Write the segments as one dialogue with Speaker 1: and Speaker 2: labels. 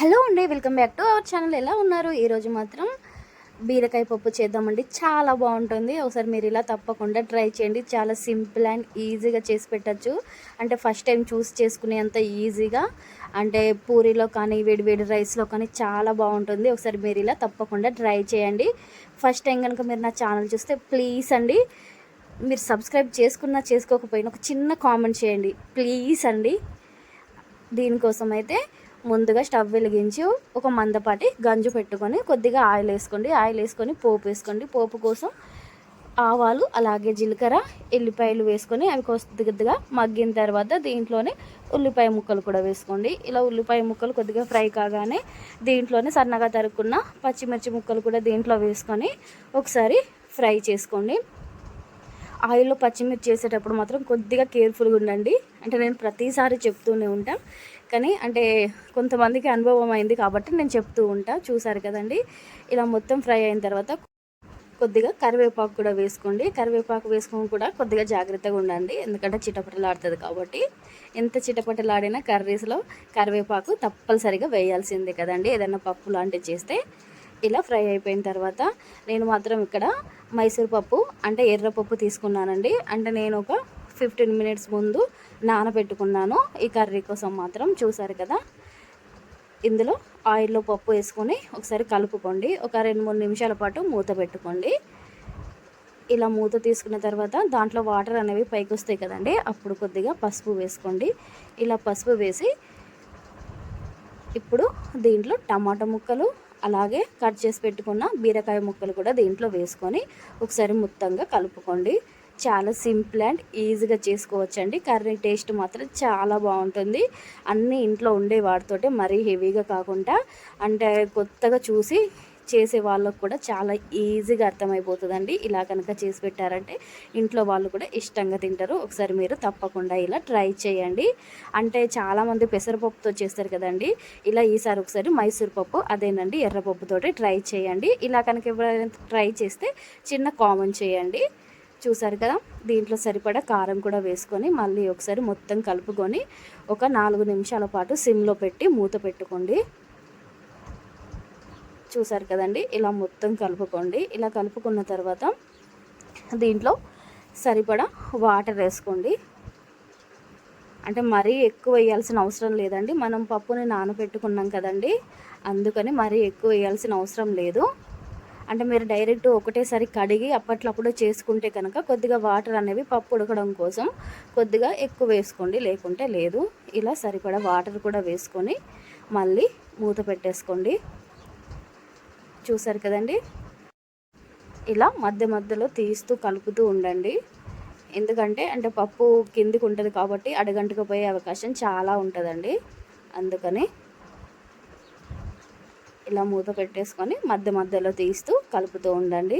Speaker 1: Hello అండి welcome back to our channel. ఎలా ఉన్నారు? ఈరోజు మాత్రం బీరకాయ పప్పు చేద్దామండి. చాలా బాగుంటుంది. ఒకసారి మీరు ఇలా తప్పకుండా ట్రై చేయండి. చాలా సింపుల్ అండ్ ఈజీగా చేసి పెట్టచ్చు. అంటే ఫస్ట్ టైం చూస్ చేసుకునేంత ఈజీగా. అంటే పూరీలో కానీ వేడి వేడి రైస్లో కానీ చాలా బాగుంటుంది. ఒకసారి మీరు ఇలా తప్పకుండా ట్రై చేయండి. ఫస్ట్ టైం కనుక మీరు నా ఛానల్ చూస్తే ప్లీజ్ అండి మీరు సబ్స్క్రైబ్ చేసుకున్నా చేసుకోకపోయినా ఒక చిన్న కామెంట్ చేయండి. ప్లీజ్ అండి. దీనికోసం అయితే ముందుగా స్టవ్ వెలిగించి ఒక మందపాటి గంజు పెట్టుకొని కొద్దిగా ఆయిల్ వేసుకోండి. ఆయిల్ వేసుకొని పోపు వేసుకోండి. పోపు కోసం ఆవాలు అలాగే జీలకర్ర ఎల్లిపాయలు వేసుకొని అవి కొద్దిగా మగ్గిన తర్వాత దీంట్లోనే ఉల్లిపాయ ముక్కలు కూడా వేసుకోండి. ఇలా ఉల్లిపాయ ముక్కలు కొద్దిగా ఫ్రై కాగానే దీంట్లోనే సన్నగా తరుక్కున్న పచ్చిమిర్చి ముక్కలు కూడా దీంట్లో వేసుకొని ఒకసారి ఫ్రై చేసుకోండి. ఆయిల్లో పచ్చిమిర్చి చేసేటప్పుడు మాత్రం కొద్దిగా కేర్ఫుల్గా ఉండండి. అంటే నేను ప్రతిసారి చెప్తూనే ఉంటాను కానీ అంటే కొంతమందికి అనుభవం అయింది కాబట్టి నేను చెప్తూ ఉంటా. చూసారు కదండి. ఇలా మొత్తం ఫ్రై అయిన తర్వాత కొద్దిగా కరివేపాకు కూడా వేసుకోండి. కరివేపాకు వేసుకొని కూడా కొద్దిగా జాగ్రత్తగా ఉండండి. ఎందుకంటే చిటపటలాడుతుంది కాబట్టి. ఎంత చిటపటలాడినా కర్రీస్లో కరివేపాకు తప్పనిసరిగా వేయాల్సిందే కదండి. ఏదైనా పప్పు లాంటివి చేస్తే ఇలా ఫ్రై అయిపోయిన తర్వాత నేను మాత్రం ఇక్కడ మైసూర్ పప్పు అంటే ఎర్రపప్పు తీసుకున్నానండి. అంటే నేను ఒక ఫిఫ్టీన్ మినిట్స్ ముందు నానబెట్టుకున్నాను. ఈ కర్రీ కోసం మాత్రం చూసారు కదా? ఇందులో ఆయిల్లో పప్పు వేసుకొని ఒకసారి కలుపుకోండి. ఒక రెండు మూడు నిమిషాల పాటు మూత పెట్టుకోండి. ఇలా మూత తీసుకున్న తర్వాత దాంట్లో వాటర్ అనేవి పైకి వస్తాయి కదండి అప్పుడు కొద్దిగా పసుపు వేసుకోండి. ఇలా పసుపు వేసి ఇప్పుడు దీంట్లో టమాటా ముక్కలు అలాగే కట్ చేసి పెట్టుకున్న బీరకాయ ముక్కలు కూడా దీంట్లో వేసుకొని ఒకసారి మొత్తంగా కలుపుకోండి. చాలా సింపుల్ అండ్ ఈజీగా చేసుకోవచ్చండి. కర్రీ టేస్ట్ మాత్రం చాలా బాగుంటుంది. అన్నీ ఇంట్లో ఉండే వాటితోటే మరీ హెవీగా కాకుండా అంటే కొత్తగా చూసి చేసే వాళ్ళకు కూడా చాలా ఈజీగా అర్థమైపోతుందండి. ఇలా కనుక చేసి పెట్టారంటే ఇంట్లో వాళ్ళు కూడా ఇష్టంగా తింటారు. ఒకసారి మీరు తప్పకుండా ఇలా ట్రై చేయండి. అంటే చాలామంది పెసరపప్పుతో చేస్తారు కదండి. ఇలా ఈసారి ఒకసారి మైసూర్ పప్పు అదేనండి ఎర్రపప్పుతోటి ట్రై చేయండి. ఇలా కనుక ఎవరైనా ట్రై చేస్తే చిన్న కామెంట్ చేయండి. చూసారు కదా? దీంట్లో సరిపడా కారం కూడా వేసుకొని మళ్ళీ ఒకసారి మొత్తం కలుపుకొని ఒక నాలుగు నిమిషాల పాటు సిమ్లో పెట్టి మూత పెట్టుకోండి. చూసారు కదండి? ఇలా మొత్తం కలుపుకోండి. ఇలా కలుపుకున్న తర్వాత దీంట్లో సరిపడా వాటర్ వేసుకోండి. అంటే మరీ ఎక్కువ వేయాల్సిన అవసరం లేదండి. మనం పప్పుని నానబెట్టుకున్నాం కదండి? అందుకని మరీ ఎక్కువ వేయాల్సిన అవసరం లేదు. అంటే మీరు డైరెక్ట్ ఒకటేసారి కడిగి అప్పట్లప్పుడు చేసుకుంటే కనుక కొద్దిగా వాటర్ అనేవి పప్పు ఉడకడం కోసం కొద్దిగా ఎక్కువ వేసుకోండి లేకుంటే లేదు. ఇలా సరిపడా వాటర్ కూడా వేసుకొని మళ్ళీ మూత పెట్టేసుకోండి. చూసారు కదండి? ఇలా మధ్య మధ్యలో తీస్తూ కలుపుతూ ఉండండి. ఎందుకంటే అంటే పప్పు కిందికి ఉంటుంది కాబట్టి అడగంటకు పోయే అవకాశం చాలా ఉంటుందండి. అందుకని ఇలా మూత పెట్టేసుకొని మధ్య మధ్యలో తీస్తూ కలుపుతూ ఉండండి.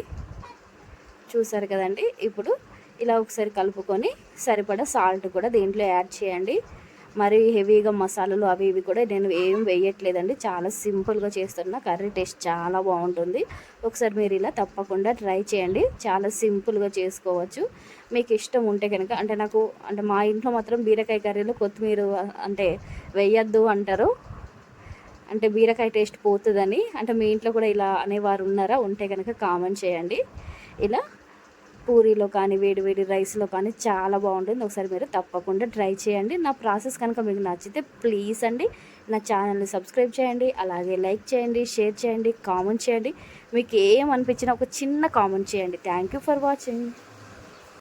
Speaker 1: చూసారు కదండి? ఇప్పుడు ఇలా ఒకసారి కలుపుకొని సరిపడా సాల్ట్ కూడా దీంట్లో యాడ్ చేయండి. మరి హెవీగా మసాలాలు అవి ఇవి కూడా నేను ఏం వేయట్లేదండి. చాలా సింపుల్గా చేస్తున్న. కర్రీ టేస్ట్ చాలా బాగుంటుంది. ఒకసారి మీరు ఇలా తప్పకుండా ట్రై చేయండి. చాలా సింపుల్గా చేసుకోవచ్చు. మీకు ఇష్టం ఉంటే కనుక అంటే నాకు అంటే మా ఇంట్లో మాత్రం బీరకాయ కర్రీలో కొత్తిమీర అంటే వేయద్దు అంటారు. అంటే బీరకాయ టేస్ట్ పోతుందని. అంటే మీ ఇంట్లో కూడా ఇలా అనేవారు ఉన్నారా? ఉంటే కనుక కామెంట్ చేయండి. ఇలా పూరీలో కానీ వేడి వేడి రైస్లో కానీ చాలా బాగుంటుంది. ఒకసారి మీరు తప్పకుండా ట్రై చేయండి. నా ప్రాసెస్ కనుక మీకు నచ్చితే ప్లీజ్ అండి నా ఛానల్ని సబ్స్క్రైబ్ చేయండి అలాగే లైక్ చేయండి షేర్ చేయండి కామెంట్ చేయండి. మీకు ఏమనిపించినా ఒక చిన్న కామెంట్ చేయండి. Thank you for watching.